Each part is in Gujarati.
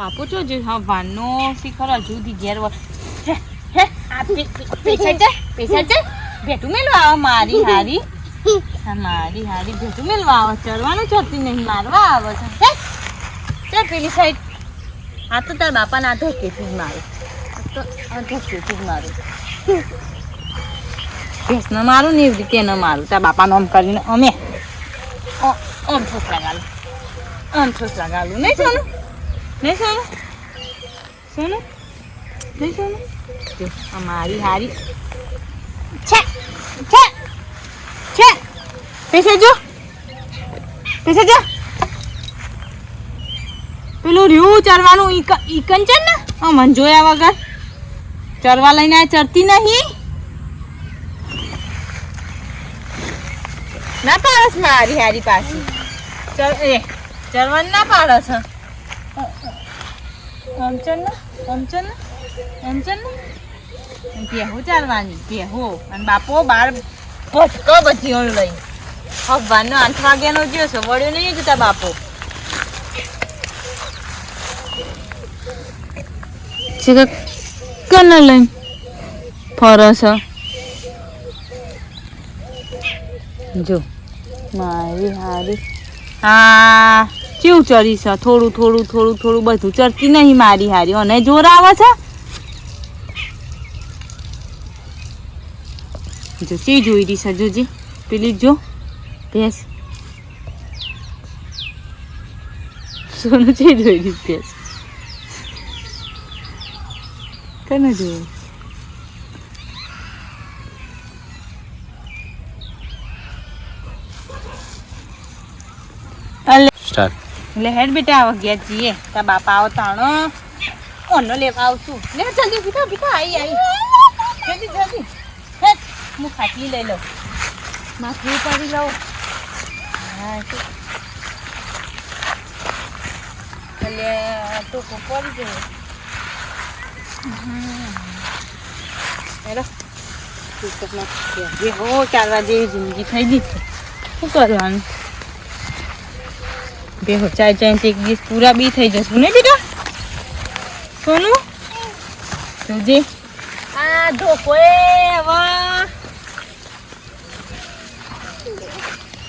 બાપુ જો જે હા વાનો શિખર હજુ દી ઘેર પૈસા છે? પૈસા છે? ભેટું મેલવા આવો મારી હારી. મારી હારી. ભેટું મેલવા આવો. ચડવાનું ચડતી નહીં મારવા આવે છે. હે? ચાલ પેલી સાઈડ આ તો તાર બાપા ના ધોકેથી જ મારું. તો જ મારું. ભેંસને મારું ને એવી રીતે ન મારું. તાર બાપાનો આમ કરીને અમે. આમ ઠોસ ગાલું. આમ ઠોસ ગાલું. નહીં સોનું? નહીં સોનું સોનું નહીં સોનું જો આ મારી હારી છે છે છે પૈસા જો પૈસા જો પેલું રહ્યું ચરવાનું ઈ છે ને આ મન જોયા વગર ચરવા લઈને આ ચરતી નહીં ના પાડસ મારી હારી પાછી ચર એ ચરવાનું ના પાડસ અમચન અમચન અમચન બેહો ચાલવાની બેહો અને બાપો બાર ભટકો બધી લઈ હવાનો આઠ વાગ્યાનો જ્યો છે વળ્યો નહીં જતા બાપો. કને લઈ ફરસ જો મારી હારી. હા. કેવું ચરી છે થોડું થોડું થોડું થોડું બધું ચરતી નહીં મારી હારી. અને જોર આવે છે? જો ચી જોઈ રહી છે, જોજી? પેલી જો ભેંસ. સોનું ચી જોઈ રહી ભેંસ? કને જોયું? સ્ટાર્ટ એટલે હેડ બેટા આવા ગયા છીએ તા બાપા આવો તાણો ઓનો લેવા આવશું. લે જલ્દી ભીખા ભીખા આઈ આઈ. જલ્દી જલ્દી. હેડ હું ખાટલી લઈ લઉં. માથું પાડી લઉં. હા એટલે ટોકો પડી ગયો. હેલો. જે હો ચાલવા જેવી જિંદગી થઈ ગઈ છે. શું કરવાનું? બેહો, ચાય ચાય એક દિવસ પૂરા બી થઈ જશું ને બેટા? સોનું? જોજે. આ ધોકો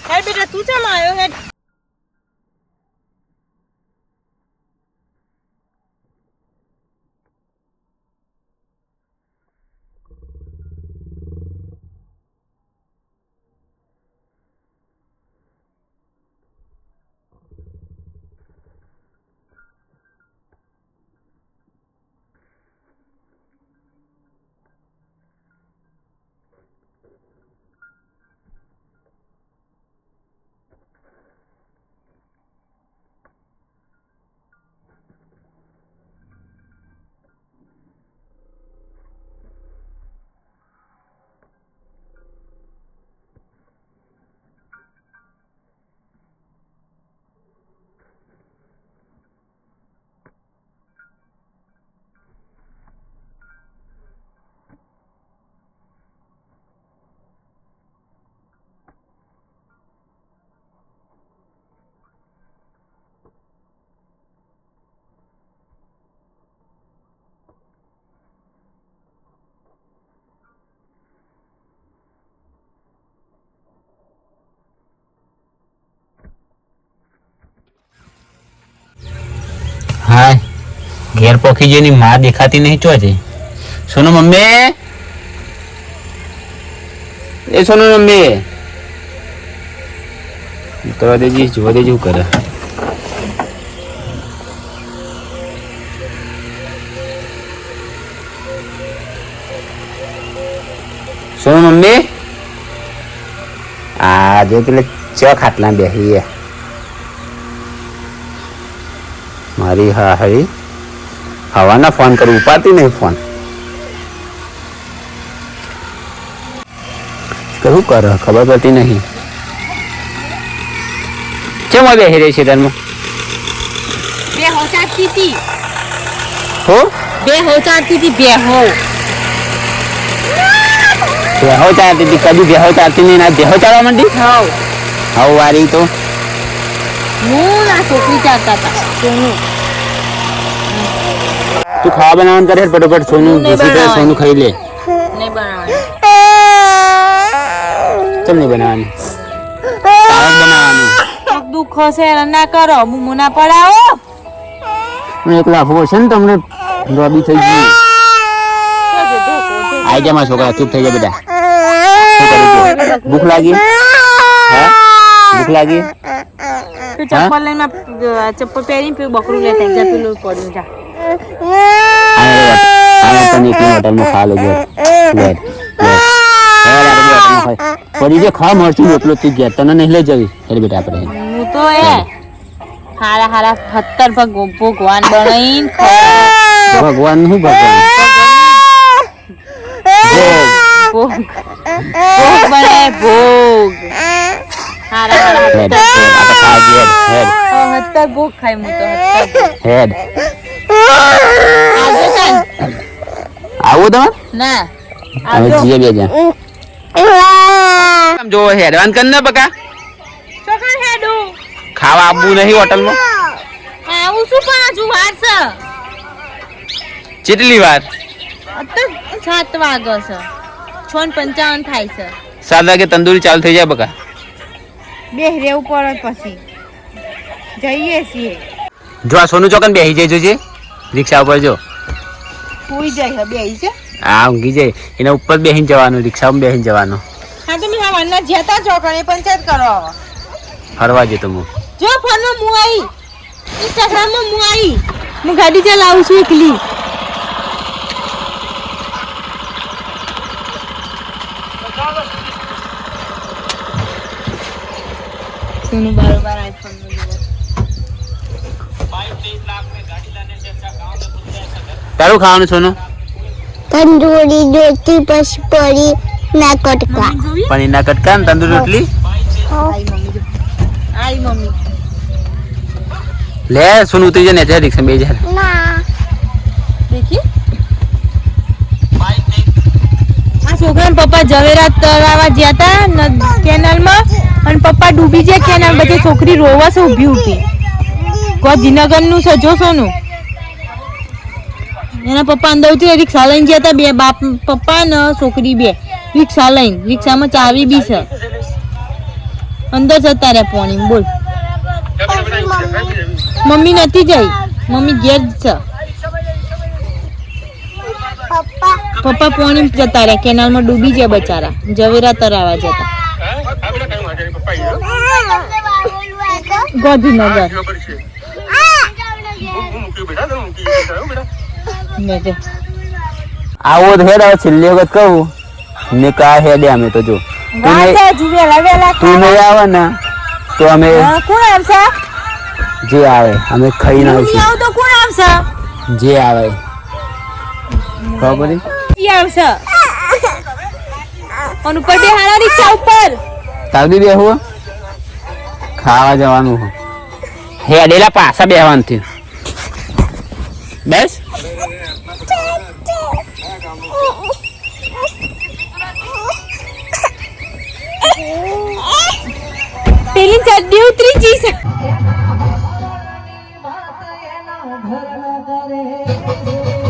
હેડ બેટા, તું ચામ આવ્યો? હેડ. હાય ઘેર પોખી જેની માં દેખાતી નહીં ચોજે. સોનુ મમ્મી? એ સોનુ મમ્મી. ઉતરવા દેજી, જોવા દેજી કરે. સોનુ મમ્મી? આજે પેલે ચ ખાટલા બેસીએ મારી હા હરી હવાના ફોન કરું ઉપાતી નહીં ફોન. કેવું કર? ખબર પડતી નહીં. કેમ આ બેસી રહી છે તનમાં બે હો ચાટતી હતી હો? બે હો ચાટતી હતી બે હો. બેહો ચાલતી હતી કદી બે ચાલતી નહીં ના બે ચાલવા માંડી? હવ. હવ વારી તો. ના છોકરી ચાટતા હતા. સોનું. તું ખાવા બનાવવાનું કરે ફટોફટ સોનું. સોનું ખાઈ લે. નહીં બનાવવાની. ચમ નહીં બનાવવાની? બનાવવાનું. દુઃખ હશે ના કરો. હું મુના પડાવો. હું એકલો આફો છે ને તમને રોબી થઈ ગઈ. આઈ જા મારા છોકરા ચૂપ થઈ જા બેટા? ભૂખ લાગી? હે? ભૂખ લાગી? તું ચપ્પલ લઈને ચપ્પલ પહેરીને પેલું બકરું લેતા જા પેલું પડ્યું જા. ખા લે લે. પડી જે મરચું એટલું તું ગયા તને નહીં લઈ જવી. એટલે બેટા આપણે. હું તો એ હારા હારા સત્તર ભગવાન બનાવીને. ભગવાન શું ભગવાન? ભોગ. ભોગ. ભોગ. હેડ હેડ આપણે ખાવા જઈએ. હેડ સત્તર ખાય હું તો હેડ આવજો. આવું તમે? ના. આવજો. જીએ બે જા જો હેડવાન કર ને બકા ચોકન હેડુ. ખાવા આવવું નહીં હોટલમાં. આવું શું પણ હજુ વાર છે. કેટલી વાર? અત્યારે સાત વાગ્યો છે. છ પંચાવન થાય છે. સાત વાગે તંદુરી ચાલુ થઈ જાય બકા બે રેવું પડે પછી. જઈએ છીએ. જો આ સોનું ચોકન બેસી જઈ જોજે રિક્ષા ઉપર જો. સુઈ જાય બેહી છે આ ઊંઘી જાય. એના ઉપર બેસીને જવાનું રિક્ષામાં બેસીને જવાનું. હા તમે હા વારના જતા એ પંચાયત કરો. ફરવા જતો હું જો ફોનમાં હું આવી ઇન્સ્ટાગ્રામમાં હું આવી હું ગાડી ચલાવું છું એકલી. સોનું બારોબાર આઈફોન તારું ખાવાનું સોનું? તંદૂરી રોટી પછી પડી ના કટકા. જોઈએ પનીરના કટકા ને તંદૂરી રોટલી? આઈ મમ્મી. લે સોનું ઉતરી જાય ને જાય રિક્ષા બે જાય ના. દેખી આ છોકરા પપ્પા જવેરાત તળાવા ગયા તા નદ- કેનાલમાં. અને પપ્પા ડૂબી જાય કેનાલ બધી છોકરી રોવા છે ઊભી ઊભી ગાંધીનગરનું છે જો સોનું. એના પપ્પા અંદર ઉતરી રિક્ષા લઈને ગયા હતા બે, બાપ, પપ્પા ને છોકરી બે. રિક્ષા લઈને, રિક્ષામાં ચાવી બી છે. અંદર જતા રહ્યા પોણી, બોલ. મમ્મી નથી જઈ. મમ્મી ઘેર જ છે. પપ્પા પોણી જતા રહ્યા, કેનાલમાં ડૂબી ગયા બચારા. ઝવેરા તરાવા જતા. ગાંધીનગર. આવો તો હેડ આવે છેલ્લી વખત કહું. ને કા હેડે અમે તો જો. તું નહીં- આવે ને તો અમે કોણ આવશે? જે આવે અમે ખાઈ ના આવું તો કોણ આવશે? જે આવે. ખબર પડી? આવશે. અને ઉપર બે હારા રિક્ષા ઉપર. તાવડી બેહવું ખાવા જવાનું હે. અડેલા પાછા બેહવાનું થયું. બસ. પેલી ચડ્ડી ઉતરી જી છે. ભરણ કરે.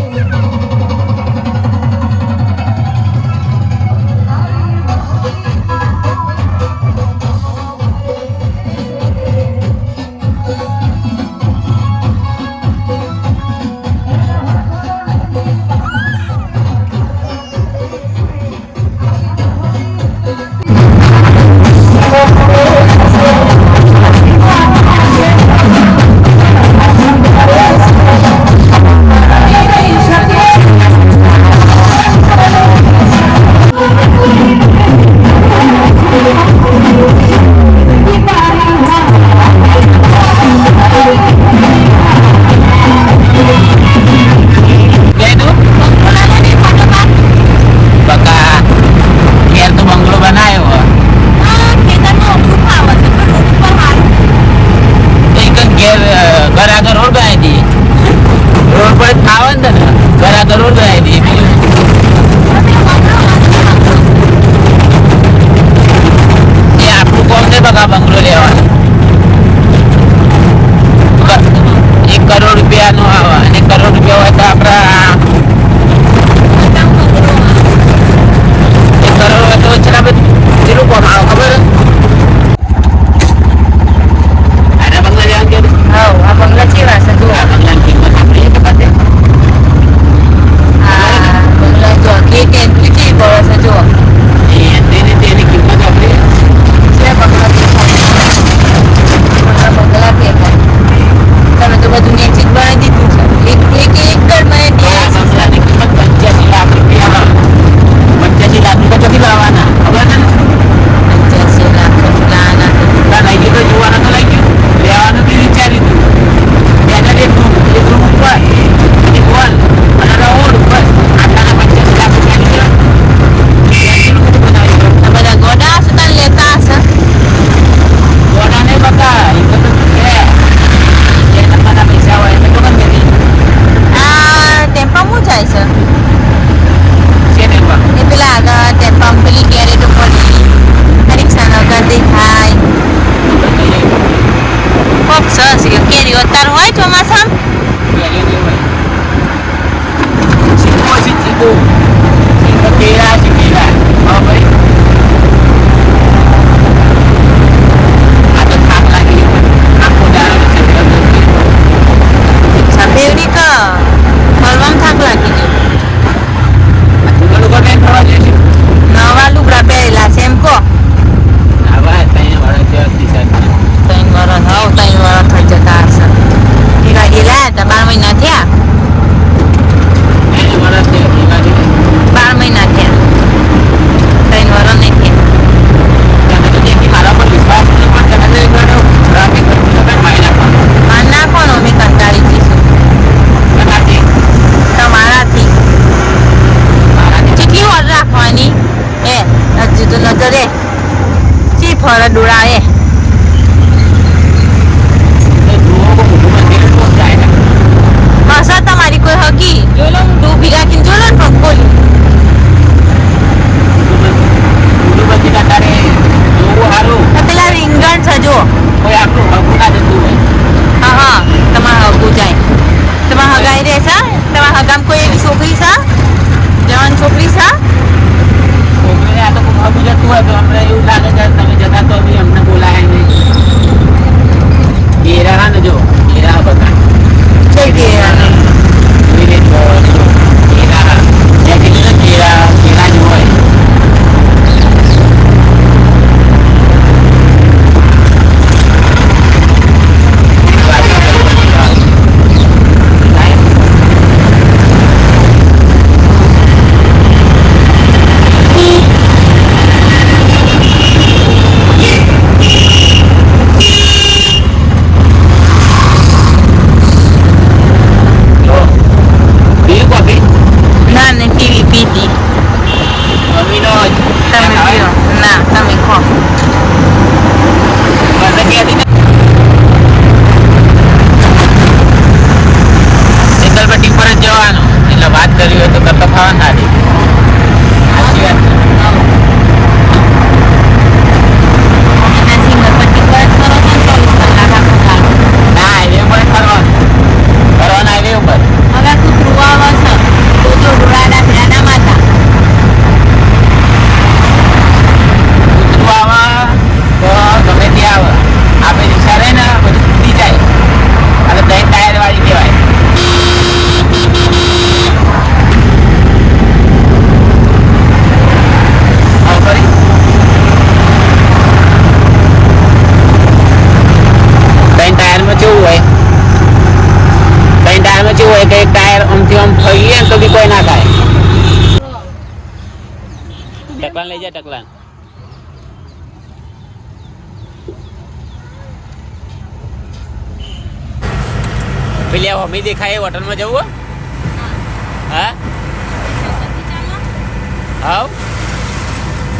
હાવ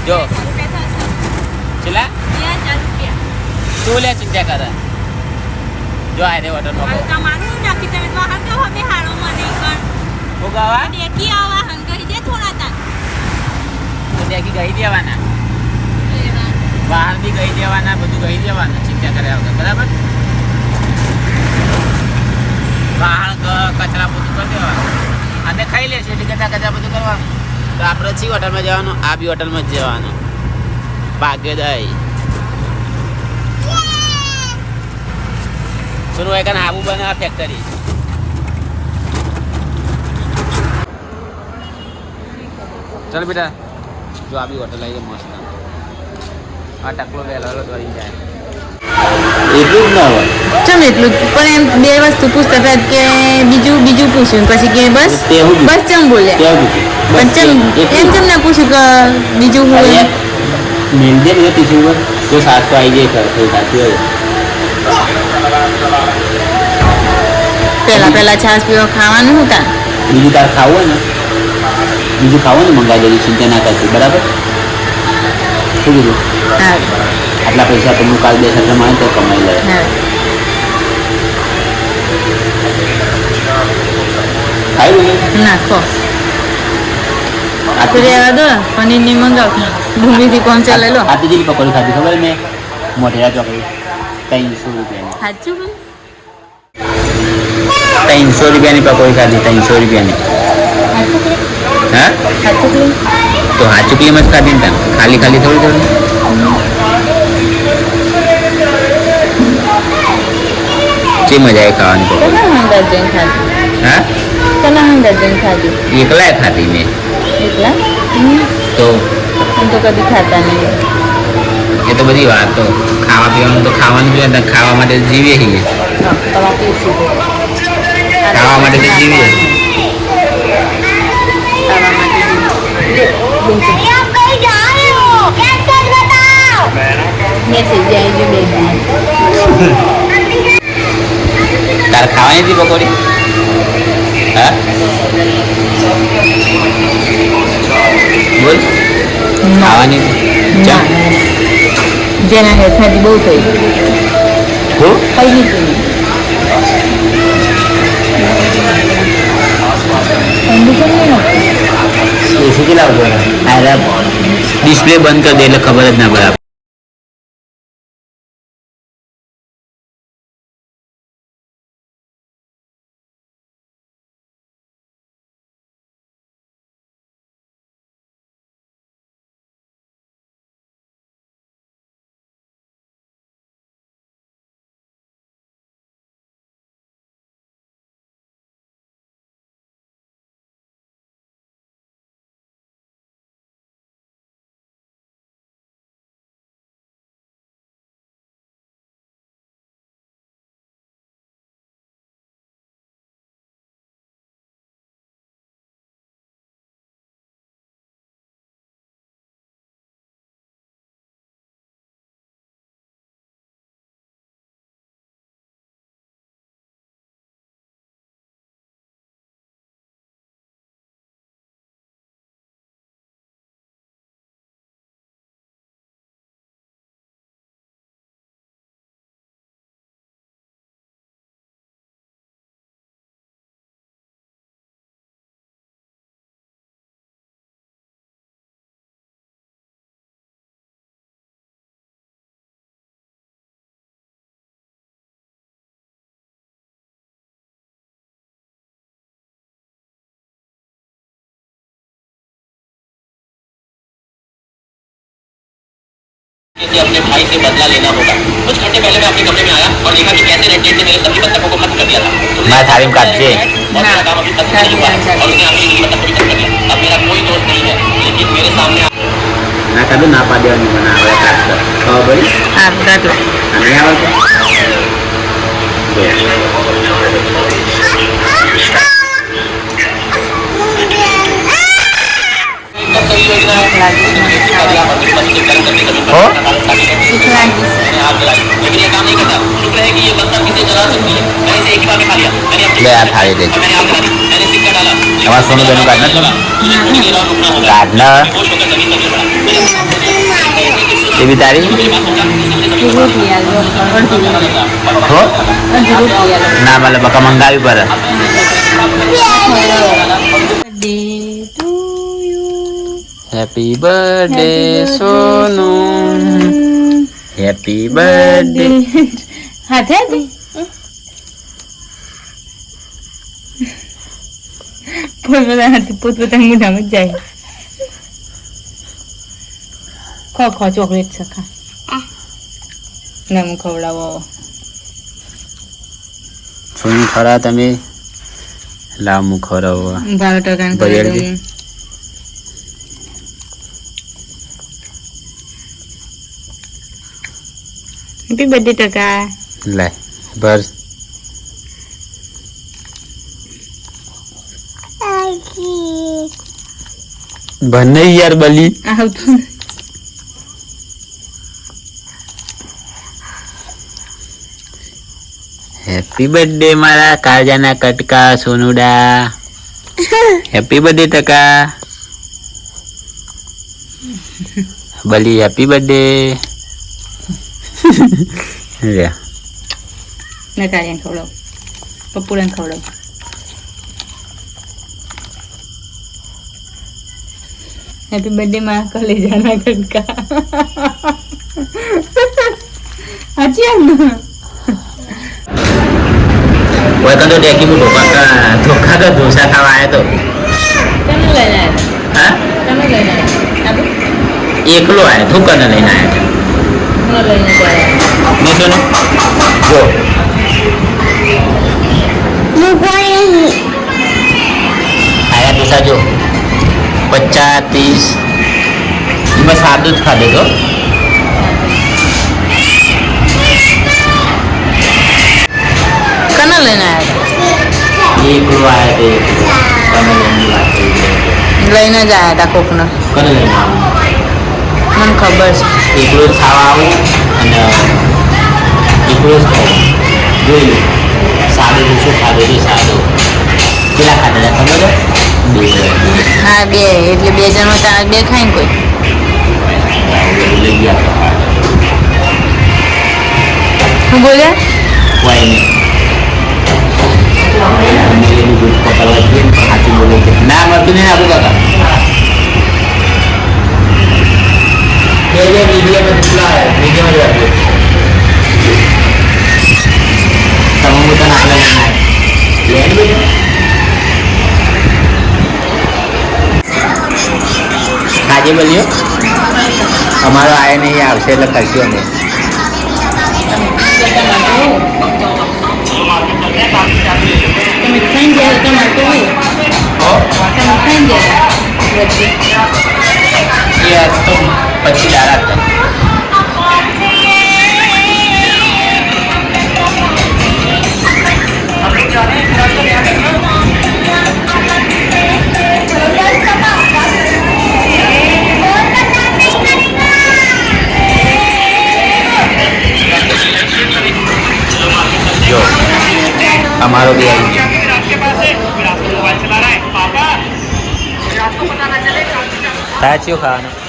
જો. ચલા તું લે ચિંતા કરે. જો આ રે હોટલમાં કહું નાખી તમે તો. કી ગઈ દેવાના. બહાર બી ગઈ દેવાના બધું ગઈ દેવાના ચિંતા કરે આવતા બરાબર? બહાર કચરા બધું કરી દેવાનું. અને ખાઈ લેશે એટલે કચરા કચરા બધું કરવાનું. તો આપણે ચી હોટલમાં જવાનું આ બી હોટલમાં જ જવાનું. ભાગ્યોદય સુનું એક આબુ બનાવ ફેક્ટરી ચાલ બેટા જો આ બી હોટલ આવી મસ્ત. આ ટકલો વહેલો વહેલો દોડી જાય. એટલું જ ના હોય. ચમ એટલું જ? પણ એમ બે વસ્તુ પૂછતા હતા કે બીજું બીજું પૂછ્યું પછી કે બસ? બસ ચમ બોલ્યા પણ ચમ એમ ચમ ના પૂછ્યું કે બીજું હું? મેલ દે ને ટીસુ પર તો તો આવી જાય ખરું સાચું હોય. પેલા પીવા ખાવાનું તા બીજું તાર ખાવું હોય ને? બીજું ખાવું ને મંગાવી દેજો ચિંતા ના કરતી બરાબર? શું કીધું? હા. આટલા પૈસા તો હું કાલ બે સાથે મળે તો કમાઈ લે હા. ખાયું ને નાખો આ તો રહેવા દો પનીરની મંગાવ. ડુંગળીથી કોણ ચાલે લો. આ પકોડી ખાધી ખબર મેં? મોઢેરા ચોકડી ત્રણસો રૂપિયાની. સાચું ત્રણસો રૂપિયાની પકોડી ખાધી ત્રણસો રૂપિયાની. હા? તો હા ચૂકલીમાં જ ખાધી ને ખાલી ખાલી થોડી થોડી? જે મજા આવી ખાવાની હા? એકલાય ખાધી મેં. એટલા. તો? હું તો કદી ખાતા નહીં. એ તો બધી વાતો ખાવા પીવાનું તો ખાવાનું જોઈએ ખાવા માટે જીવીએ છીએ. ખાવા માટે તો જીવીએ. તારે ખાવાની હતી પકોડી? હા? બોલ. ખાવાની હતી ના. ચમ જેના હેઠાથી બહુ થઈ હું? મેં. નહીં ડિસ્પ્લે બંધ કરી દે એટલે ખબર જ ના પડે. આપણને. से अपने भाई से बदला लेना होगा कुछ घंटे पहले मैं अपने कमरे में आया और देखा कि कैसे रेड ने मेरे सभी बंधकों को खत्म कर दिया था मैं थाली में काटते और मेरा काम अभी खत्म नहीं हुआ है और उसने अपनी जिंदगी मतलब खत्म कर दिया अब मेरा कोई दोस्त नहीं है लेकिन मेरे सामने ના કાઢું ના પાડ્યા નહીં મને આવડે કાઢતો ખબર પડી હા કાઢો આ નહીં है उसने खेती कर दिया और फिर बस के कर्म करके जमीन हो? पर साबित कर दिया। मैंने आग जलाई लेकिन ये काम नहीं करता शुक्र है कि ये बंदर किसे जला सकती है मैंने इसे एक ही बार में खा लिया मैंने अपनी ले आ थाली दे और मैंने आग जला दी मैंने सिक्का डाला हमारा सोनू बेनू काटना था? मुझे थोड़ी देर और रुकना होगा काटना बेहोश होकर जमीन पर happy birthday Sonu happy birthday હાથે હાથે? પોતપોતા હાથે પોતપોતાના મોઢામાં જ જાય. ખો ખો ચોકલેટ છે ખા. ના હું ખવડાવો. સોનુ ખરા તમે? લાવ ખવડાવવા બાર ટકા હેપી બર્થડે ટકા લે બસ બને યાર બલી આવતું હેપી બર્થડે મારા કાજાના કટકા સોનુડા હેપી બર્થડે ટકા બલી હેપી બર્થડે લે ને કાઢીને ખવડાવ પપ્પુડાને ખવડાવ હેપી બર્થડે માં કલેજાના કટકા સાચી એમ ને ઓય તો ડેકી બુટો પકા ધોખા તો ઢોસા ખાવા આયો તો તમે લઈને આવ્યા હા તમે આવ્યા આપણે એકલો આયો તું કને લઈને આયો લઈને ગયા ને સોનુ જો આયા જો. પચાસ ત્રીસ. એમાં સાદું જ ખાધું તો કના લઈને આવ્યા એકલો આયો તો એકલો લઈને જ આવ્યા હતા કોક કને લઈને મને ખબર છે. એકલો જ ખાવા આવું અને એકલો જ ખાવું. જોઈ લો. સાદું ઢોસો ખાધો તો સાદો. કેટલા ખાધા ખબર છે? હા બે. એટલે બે જણ હતા બે ખાય ને કોઈ. લઈ ગયા. શું બોલ્યા કોઈ નહીં. પકડવા જઈએ સાચું બોલે છે. ના મળતું નહીં આપું કાકા બે બે મીડિયમ કેટલા મીડિયમ જ રાખજો તમે હું તને આગળ લઈને આવ્યો લેન બેટા ખાજે બોલ્યો અમારો આય નહીં આવશે એટલે કરશું અમે તમે ખાઈને ગયા તો હોય તમે ખાઈને ગયા વચ્ચે એ આજ તો પછી દાડા હતા જો અમારો બી આવી ગયો. સાચું ખાવાનું.